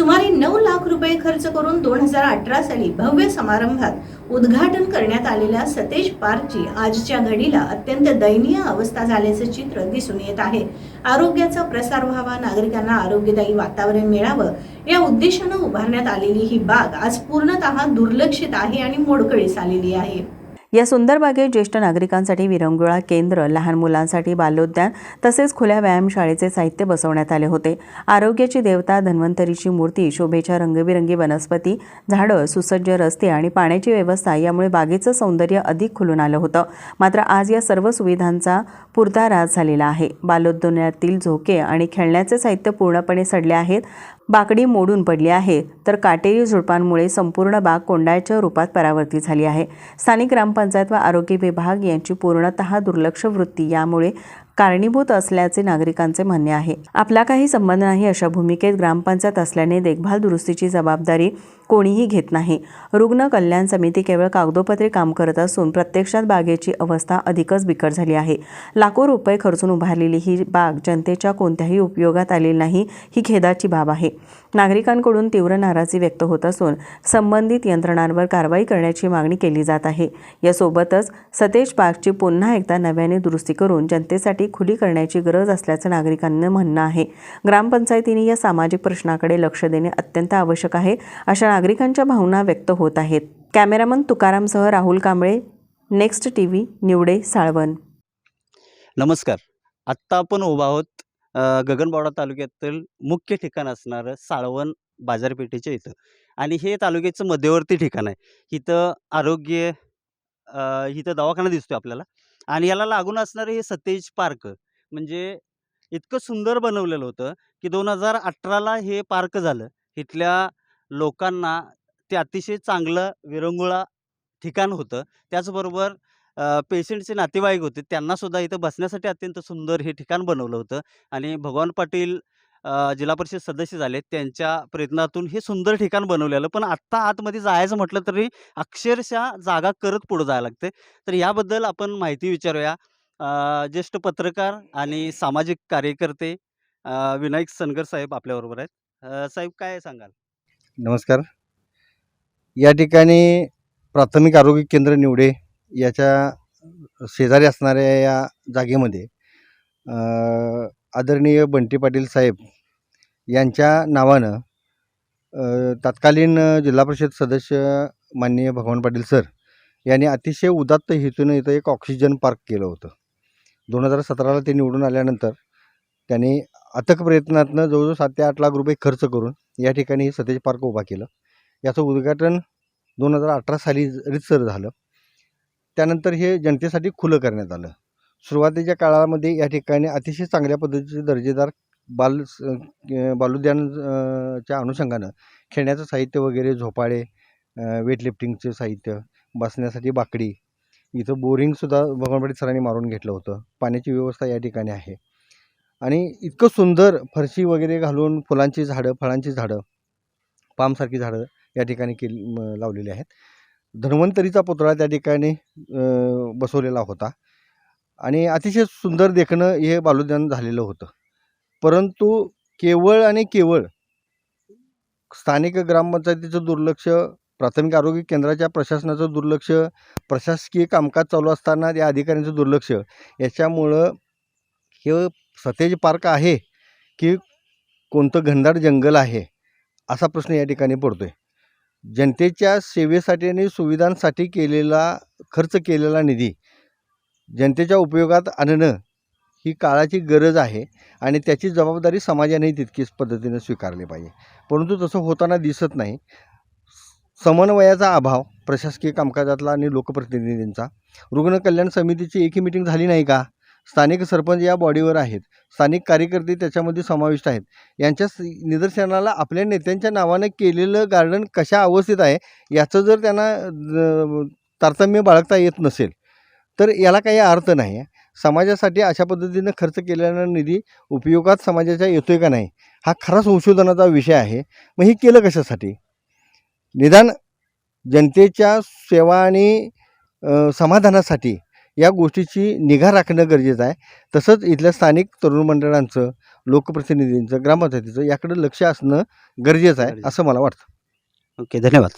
सुमारे नऊ लाख रुपये खर्च करून दोन हजार अठरा साली भव्य समारंभात उद्घाटन करण्यात आलेल्या सतेज पार्कची आजच्या घडीला अत्यंत दयनीय अवस्था झाल्याचं चित्र दिसून येत आहे. आरोग्याचा प्रसार व्हावा नागरिकांना आरोग्यदायी वातावरण मिळावं या उद्देशानं उभारण्यात आलेली ही बाग आज पूर्णतः दुर्लक्षित आहे आणि मोडकळीस आलेली आहे. या सुंदर बागेत ज्येष्ठ नागरिकांसाठी विरंगुळा केंद्र लहान मुलांसाठी बालोद्यान तसेच खुल्या व्यायामशाळेचे साहित्य बसवण्यात आले होते. आरोग्याची देवता धन्वंतरीची मूर्ती शोभेच्या रंगबिरंगी वनस्पती झाडं सुसज्ज रस्ते आणि पाण्याची व्यवस्था यामुळे बागेचं सौंदर्य अधिक खुलून आलं होतं. मात्र आज या सर्व सुविधांचा पुरता राज झालेला आहे. बालोद्यानातील झोके आणि खेळण्याचे साहित्य पूर्णपणे सडले आहेत. बाकडी मोडून पडली आहे. तर काटेरी झुडपांमुळे संपूर्ण बाग कोंडाळ्याच्या रूपात परावर्तित झाली आहे. स्थानिक ग्रामपंचायत व आरोग्य विभाग यांची पूर्णतः दुर्लक्ष वृत्ती यामुळे कारणीभूत असल्याचे नागरिकांचे म्हणणे आहे. आपला काही संबंध नाही अशा भूमिकेत ग्रामपंचायत असल्याने देखभाल दुरुस्तीची जबाबदारी कोणीही घेत नाही. रुग्ण कल्याण समिती केवळ कागदोपत्री काम करत असून प्रत्यक्षात बागेची अवस्था अधिकच बिकट झाली आहे. लाखो रुपये खर्चून उभारलेली ही बाग जनतेच्या कोणत्याही उपयोगात आलेली नाही ही खेदाची बाब आहे. नागरिकांकडून तीव्र नाराजी व्यक्त होत असून संबंधित यंत्रणांवर कारवाई करण्याची मागणी केली जात आहे. यासोबतच सतेज पार्कची पुन्हा एकदा नव्याने दुरुस्ती करून जनतेसाठी खुली करण्याची गरज असल्याचं नागरिकांना म्हणणं आहे. ग्रामपंचायतीने या सामाजिक प्रश्नाकडे लक्ष देणे अत्यंत आवश्यक आहे अशा नागरिकांच्या भावना व्यक्त होत आहेत. Cameraman तुकारामसह Rahul Kamble next T V निवडे साळवण. नमस्कार. आत्ता आपण उभा आहोत गगनबावडा तालुक्यातील मुख्य ठिकाण असणारं साळवण बाजारपेठेच्या इथं. आणि हे तालुक्याचं मध्यवर्ती ठिकाण आहे. इथं आरोग्य इथं दवाखाना दिसतो आपल्याला. आणि याला लागून असणारं हे सतेज पार्क म्हणजे इतकं सुंदर बनवलेलं होतं की दोन हजार अठराला हे पार्क झालं. इथल्या लोकांना ते अतिशय चांगलं विरंगुळा ठिकाण होतं. त्याचबरोबर पेशंटचे नातेवाईक होते. त्यांनासुद्धा इथं बसण्यासाठी अत्यंत सुंदर हे ठिकाण बनवलं होतं. आणि भगवान पाटील जिल्हा परिषद सदस्य झाले. त्यांच्या प्रयत्नातून हे सुंदर ठिकाण बनवलेलं. पण आत्ता आतमध्ये जायचं म्हटलं तरी अक्षरशः जागा करत पुढं जायला लागते. तर याबद्दल आपण माहिती विचारूया. ज्येष्ठ पत्रकार आणि सामाजिक कार्यकर्ते विनायक सनगर साहेब आपल्याबरोबर आहेत. साहेब काय सांगाल? नमस्कार. या ठिकाणी प्राथमिक आरोग्य केंद्र निवडे याच्या शेजारी असणाऱ्या या जागेमध्ये आदरणीय बंटी पाटील साहेब यांच्या नावानं तत्कालीन जिल्हा परिषद सदस्य माननीय भगवान पाटील सर यांनी अतिशय उदात्त हेतूनं इथं एक ऑक्सिजन पार्क केलं होतं. दोन हजार सतराला ते निवडून आल्यानंतर त्यांनी अथक प्रयत्नातनं जवळजवळ सात ते आठ लाख रुपये खर्च करून या ठिकाणी हे सतेज पार्क उभा केलं. याचं उद्घाटन दोन हजार अठरा साली रितसर झालं. त्यानंतर हे जनतेसाठी खुलं करण्यात आलं. सुरुवातीच्या काळामध्ये या ठिकाणी अतिशय चांगल्या पद्धतीचे दर्जेदार बाल स- च्या अनुषंगानं खेळण्याचं साहित्य वगैरे झोपाळे वेटलिफ्टिंगचं साहित्य बसण्यासाठी बाकडी इथं बोरिंगसुद्धा भगवानपाटी सरांनी मारून घेतलं होतं. पाण्याची व्यवस्था या ठिकाणी आहे. आणि इतकं सुंदर फरशी वगैरे घालून फुलांची झाडं फळांची झाडं पामसारखी झाडं या ठिकाणी केली लावलेली आहेत. धन्वंतरीचा पुतळा त्या ठिकाणी बसवलेला होता. आणि अतिशय सुंदर देखणं हे बालुद्यान झालेलं होतं. परंतु केवळ आणि केवळ स्थानिक ग्रामपंचायतीचं दुर्लक्ष प्राथमिक आरोग्य केंद्राच्या प्रशासनाचं दुर्लक्ष प्रशासकीय कामकाज चालू असताना त्या अधिकाऱ्यांचं दुर्लक्ष याच्यामुळं हे सतेज पार्क आहे की कोणतं घनदाट जंगल आहे असा प्रश्न या ठिकाणी पडतो आहे जनतेच्या सेवेसाठी आणि सुविधांसाठी केलेला खर्च केलेला निधी जनतेच्या उपयोगात आणणं ही काळाची गरज आहे आणि त्याची जबाबदारी समाजाने तितकीच पद्धतीनं स्वीकारली पाहिजे. परंतु तसं होताना दिसत नाही. समन्वयाचा अभाव प्रशासकीय कामकाजातला आणि लोकप्रतिनिधींचा रुग्ण कल्याण समितीची एकही मिटिंग झाली नाही का? स्थानिक सरपंच या बॉडीवर आहेत. स्थानिक कार्यकर्ते त्याच्यामध्ये समाविष्ट आहेत. यांच्या निदर्शनाला आपल्या नेत्यांच्या नावानं केलेलं गार्डन कशा अवस्थेत आहे याचं जर त्यांना तारतम्य बाळगता येत नसेल तर याला काही अर्थ नाही आहे. समाजासाठी अशा पद्धतीनं खर्च केलेला निधी उपयोगात समाजाच्या येतोय का नाही हा खरा संशोधनाचा विषय आहे. मग हे केलं कशासाठी? निदान जनतेच्या सेवा आणि समाधानासाठी या गोष्टीची निगा राखणं गरजेचं आहे. तसंच इथल्या स्थानिक तरुण मंडळांचं लोकप्रतिनिधींचं ग्रामपंचायतीचं याकडे लक्ष असणं गरजेचं आहे असं मला वाटतं. ओके धन्यवाद.